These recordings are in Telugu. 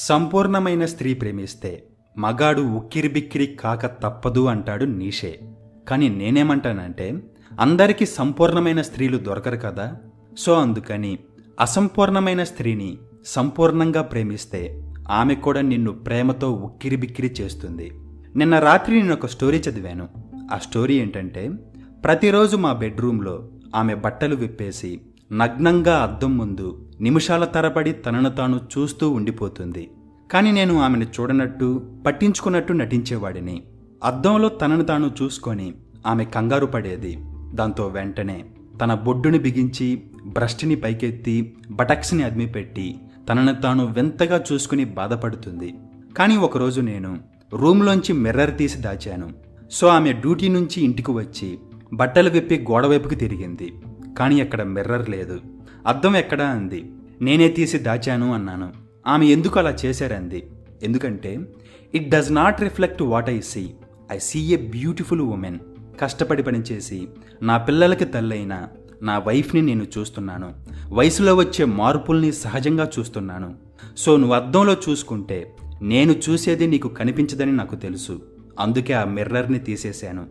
సంపూర్ణమైన స్త్రీ ప్రేమిస్తే మగాడు ఉక్కిరిబిక్కిరి కాక తప్పదు అంటాడు నీషే. కానీ నేనేమంటానంటే అందరికీ సంపూర్ణమైన స్త్రీలు దొరకరు కదా. సో అందుకని అసంపూర్ణమైన స్త్రీని సంపూర్ణంగా ప్రేమిస్తే ఆమె కూడా నిన్ను ప్రేమతో ఉక్కిరిబిక్కిరి చేస్తుంది. నిన్న రాత్రి నేను ఒక స్టోరీ చదివాను. ఆ స్టోరీ ఏంటంటే ప్రతిరోజు మా బెడ్రూమ్లో ఆమె బట్టలు విప్పేసి నగ్నంగా అద్దం ముందు నిమిషాల తరబడి తనను తాను చూస్తూ ఉండిపోతుంది. కానీ నేను ఆమెను చూడనట్టు పట్టించుకున్నట్టు నటించేవాడిని. అద్దంలో తనను తాను చూసుకొని ఆమె కంగారు పడేది. దాంతో వెంటనే తన బొడ్డుని బిగించి బ్రష్టిని పైకెత్తి బటక్స్ని అదిమిపెట్టి తనను తాను వింతగా చూసుకుని బాధపడుతుంది. కానీ ఒకరోజు నేను రూమ్లోంచి మిర్రర్ తీసి దాచాను. సో ఆమె డ్యూటీ నుంచి ఇంటికి వచ్చి బట్టలు విప్పి గోడవైపుకి తిరిగింది. కానీ అక్కడ మిర్రర్ లేదు. అద్దం ఎక్కడా అంది. నేనే తీసి దాచాను అన్నాను. ఆమె ఎందుకు అలా చేశారంది ఎందుకంటే it does not reflect what I see I see a beautiful women కష్టపడి పనిచేసి నా పిల్లలకి తల్లైన నా వైఫ్ని నేను చూస్తున్నాను. వయసులో వచ్చే మార్పుల్ని సహజంగా చూస్తున్నాను. సో నువ్వు అద్దంలో చూసుకుంటే నేను చూసేది నీకు కనిపించదని నాకు తెలుసు. అందుకే ఆ మిర్రర్ని తీసేశాను.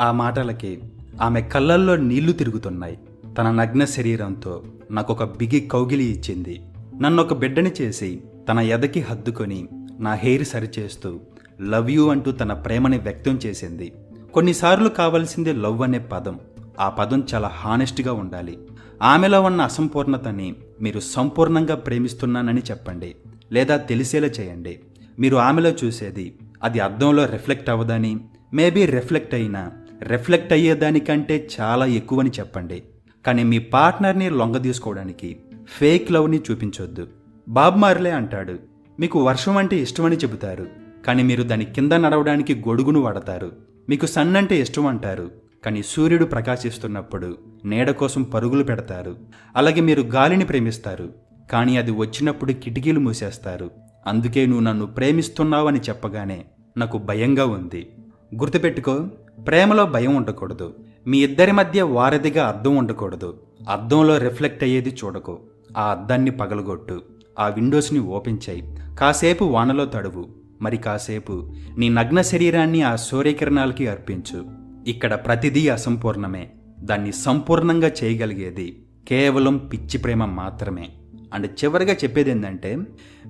ఆ మాటలకి ఆమె కళ్ళల్లో నీళ్ళు తిరుగుతున్నాయి. తన నగ్న శరీరంతో నాకొక బిగి కౌగిలి ఇచ్చింది. నన్ను ఒక బిడ్డని చేసి తన ఎదకి హద్దుకొని నా హెయిర్ సరిచేస్తూ లవ్ యూ అంటూ తన ప్రేమని వ్యక్తం చేసింది. కొన్నిసార్లు కావాల్సింది లవ్ అనే పదం. ఆ పదం చాలా హానెస్ట్గా ఉండాలి. ఆమెలో ఉన్న అసంపూర్ణతని మీరు సంపూర్ణంగా ప్రేమిస్తున్నానని చెప్పండి. లేదా తెలిసేలా చేయండి. మీరు ఆమెలో చూసేది అది అర్థంలో రిఫ్లెక్ట్ అవ్వదని మేబీ రిఫ్లెక్ట్ అయినా రిఫ్లెక్ట్ అయ్యేదానికంటే చాలా ఎక్కువని చెప్పండి. కానీ మీ పార్ట్నర్ని లొంగ తీసుకోవడానికి ఫేక్ లవ్ని చూపించొద్దు. బాబ్ మార్లే అంటాడు. మీకు వర్షం అంటే ఇష్టమని చెబుతారు. కానీ మీరు దాని కింద నడవడానికి గొడుగును వాడతారు. మీకు సన్ అంటే ఇష్టం అంటారు. కానీ సూర్యుడు ప్రకాశిస్తున్నప్పుడు నీడ కోసం పరుగులు పెడతారు. అలాగే మీరు గాలిని ప్రేమిస్తారు. కానీ అది వచ్చినప్పుడు కిటికీలు మూసేస్తారు. అందుకే నువ్వు నన్ను ప్రేమిస్తున్నావని చెప్పగానే నాకు భయంగా ఉంది. గుర్తుపెట్టుకో ప్రేమలో భయం ఉండకూడదు. మీ ఇద్దరి మధ్య వారధిగా అద్దం ఉండకూడదు. అద్దంలో రిఫ్లెక్ట్ అయ్యేది చూడకు. ఆ అద్దాన్ని పగలగొట్టు. ఆ విండోస్ని ఓపెన్ చేయి. కాసేపు వానలో తడువు. మరి కాసేపు నీ నగ్న శరీరాన్ని ఆ సూర్యకిరణాలకి అర్పించు. ఇక్కడ ప్రతిదీ అసంపూర్ణమే. దాన్ని సంపూర్ణంగా చేయగలిగేది కేవలం పిచ్చి ప్రేమ మాత్రమే. అండ్ చివరిగా చెప్పేది ఏంటంటే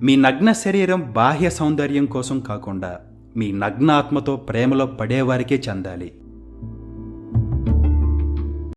మీ నగ్న శరీరం బాహ్య సౌందర్యం కోసం కాకుండా మీ నగ్న ఆత్మతో ప్రేమలో పడేవారికే చెందాలి.